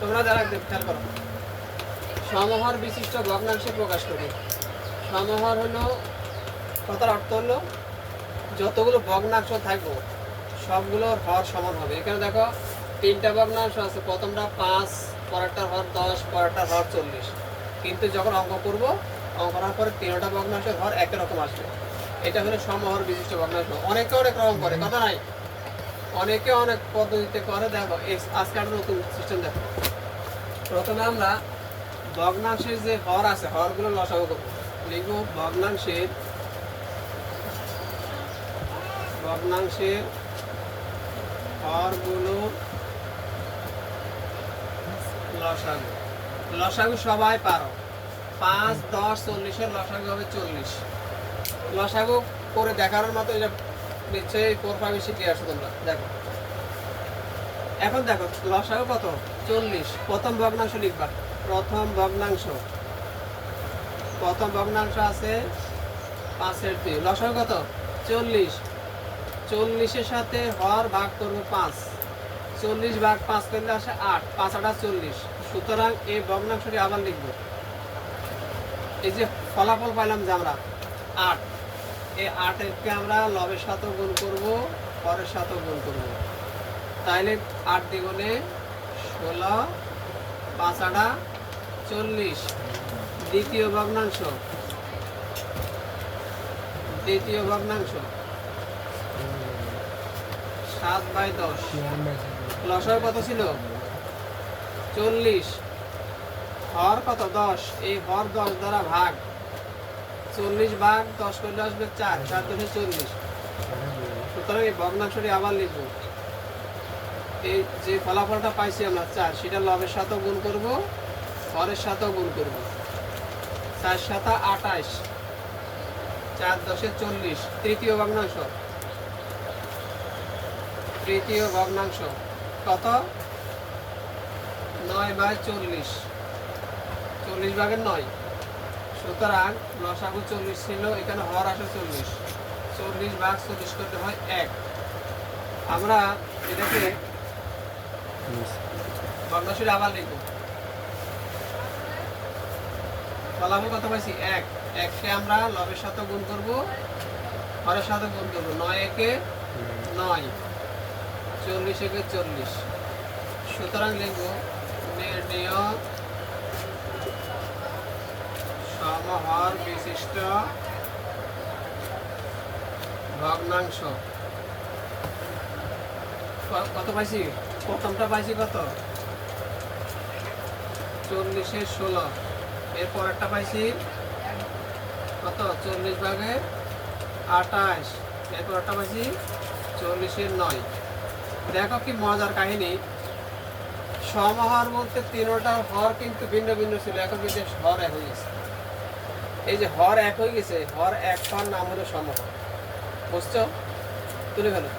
তোমরা যারা খেয়াল করো। সমহর বিশিষ্ট ভগ্নাংশে প্রকাশ করি। সমহর হলো, কথার অর্থ হলো, যতগুলো ভগ্নাংশ থাকব, সবগুলোর হর সমান হবে। এখানে দেখো, তিনটা ভগ্নাংশ আছে। প্রথমটা পাঁচ পরেরটার হর দশ পরেরটার হর চল্লিশ। কিন্তু যখন অঙ্ক করব, অঙ্ক করার পরে তিনটা ভগ্নাংশের হর একই রকম আসবে। এটা হলো সমহর বিশিষ্ট ভগ্নাংশ। অনেকে অনেক রকম করে, কথা নাই? অনেকে অনেক পদ্ধতিতে করে, দেখো, এই- আজকে একটা নতুন সিস্টেম দেখো। প্রথমে আমরা ভগ্নাংশের যে হর আছে, হরগুলো লসাগু করব। লিখব ভগ্নাংশের ভগ্নাংশের হরগুলো লসাগু। লসাগু সবাই পারো। পাঁচ, দশ, চল্লিশের লসাগু হবে চল্লিশ। লসাগু করে দেখানোর মতো এটা শিখে আসো দেখো। এখন দেখো, লসাগু কত চল্লিশ। প্রথম ভগ্নাংশ লিখবা। প্রথম ভগ্নাংশ। প্রথম ভগ্নাংশ আছে পাঁচের দুই। লসাগু কত? চল্লিশ। চল্লিশের সাথে হর ভাগ করব পাঁচ। চল্লিশ ভাগ পাঁচ করলে আসে আট। পাঁচ আটা চল্লিশ। সুতরাং এই ভগ্নাংশটি আবার লিখব। এই যে ফলাফল পাইলাম যে আমরা, আট। এই আটেরকে আমরা লবের সাথেও গুণ করব হরের সাথেও গুণ করব। তাইলে আট দ্বিগুণে ষোলো, পাঁচ আটা চল্লিশ। দ্বিতীয় ভগ্নাংশ। দ্বিতীয় ভগ্নাংশ। সাত বাই দশ। লসাগু কত ছিল? চল্লিশ। হর কত? দশ। এই হর দশ দ্বারা ভাগ। চল্লিশ ভাগ দশ করলে আসবে চার চার দশে চল্লিশ। সুতরাং এই ভগ্নাংশটি আবার লিখব। এই যে ফলাফলটা পাইছি আমরা, চার, সেটা লবের সাথেও গুণ করব, হরের সাথেও গুণ করব। চার সাতা আঠাশ চার দশে চল্লিশ, তৃতীয় ভগ্নাংশ। তৃতীয় ভগ্নাংশ, কত? নয় বাই চল্লিশ। চল্লিশ ভাগের নয়। সুতরাং লসাগু চল্লিশ ছিল, এখানে হর আসে চল্লিশ। চল্লিশ ভাগ চল্লিশ করতে হয় এক। আমরা এটাকে ভগ্নাংশটি আবার লিখব। ফলাফল কত পাইছি? এক। এককে আমরা লবের সাথে গুণ করব, হরের সাথে গুণ করব। নয় একে নয়। চল্লিশ একে চল্লিশ। সুতরাং লিখব নির্ণয় সমহর বিশিষ্ট ভগ্নাংশ। কত পাইছি? প্রথমটা পাইছি কত? চল্লিশে ষোলো। এরপর একটা পাইছি কত? চল্লিশ ভাগে আঠাশ। এরপর একটা পাইছি চল্লিশের নয়। দেখো কি মজার কাহিনী। সমহর বলতে তিনোটার হর কিন্তু ভিন্ন ভিন্ন ছিল, এখন কিন্তু হর হয়ে গেছে। এই যে হর এক হয়ে গেছে, হর এক হর নাম হলো সমহর। বুঝছ? তুলে ফেলো।